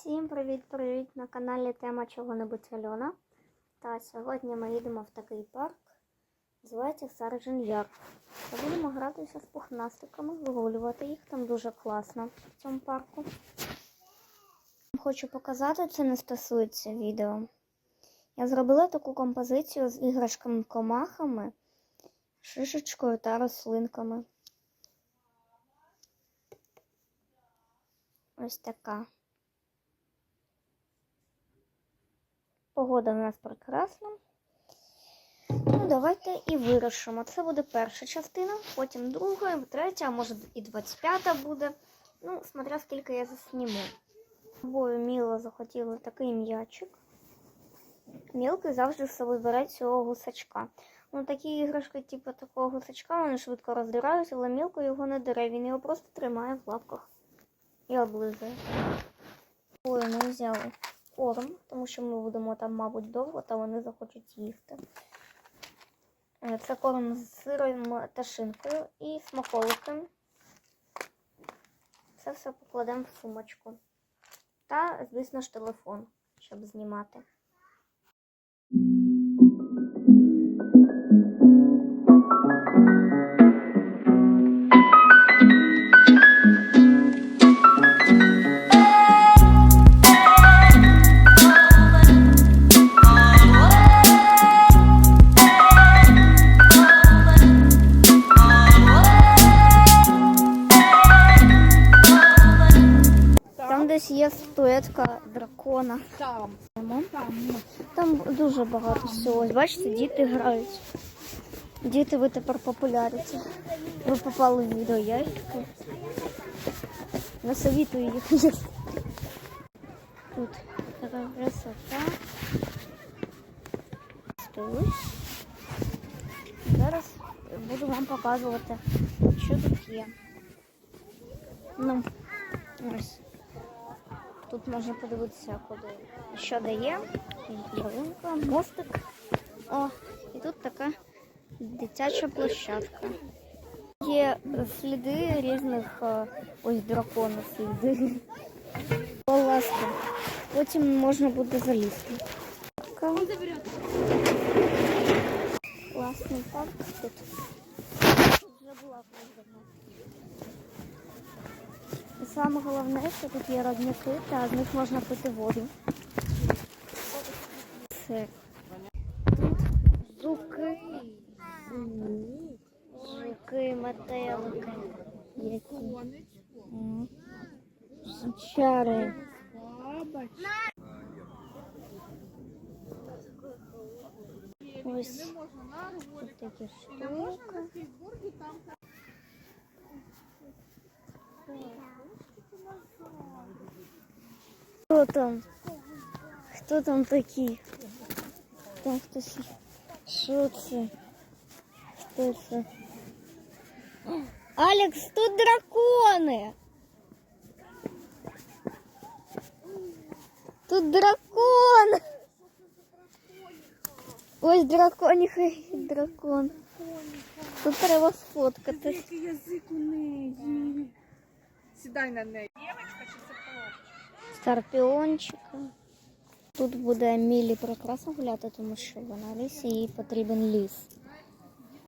Всім привіт-привіт на каналі Тема чого-небудь Альона. Та сьогодні ми їдемо в такий парк. Називається Саржен Яр. Та будемо гратися з пухнастиками, вигулювати їх. Там дуже класно в цьому парку. Хочу показати, це не стосується відео. Я зробила таку композицію з іграшками-комахами, шишечкою та рослинками. Ось така. Погода в нас прекрасна. Ну, давайте і вирішимо. Це буде перша частина, потім друга, третя, а може і 25-та буде. Ну, смотря скільки я засніму. Обою Міла захотіли такий м'ячик. Мілки завжди з собою бере цього гусачка. Ну, такі іграшки, типу такого гусачка, вони швидко роздираються, але мілко його не дере. Він його просто тримає в лапках і облизує. Ой, ми взяли корм, тому що ми будемо там, мабуть, довго, та вони захочуть їсти. Е, Це корм з сиром та шинкою і смаколики. Це все покладемо в сумочку. Та, звісно ж, телефон, щоб знімати. Там є статуетка дракона. Там, Там. дуже багато всього. Бачите, діти грають. Діти, ви тепер популярите. Ви попали в відео ящики. Насовітую їх їсти. Тут така красота. Ось. Зараз буду вам показувати, що тут є. Ну, ось. Тут можна подивитися, куди що дає. Ялинка, мостик. О, і тут така дитяча площадка. Є сліди різних е, ось дракона сліди. О, ласка. Потім можна буде залізти. Така. Класний парк тут. Вже була саме головне, що тут є родники, та з них можна пити воду. Це тут жуки. Жуки, метелики. Які. М. Чари. Ось такі штуки. Хто там? Хто там такий? Там хтось. є. Що це? Хто це? Алекс, тут дракони! Тут дракон! Ось драконіха і дракон. Тут треба сфоткатись. Який язик у неї. Сідай на неї. Скорпіончика. Тут буде Мілі прекрасно гуляти, тому що вона ліс і їй потрібен ліс.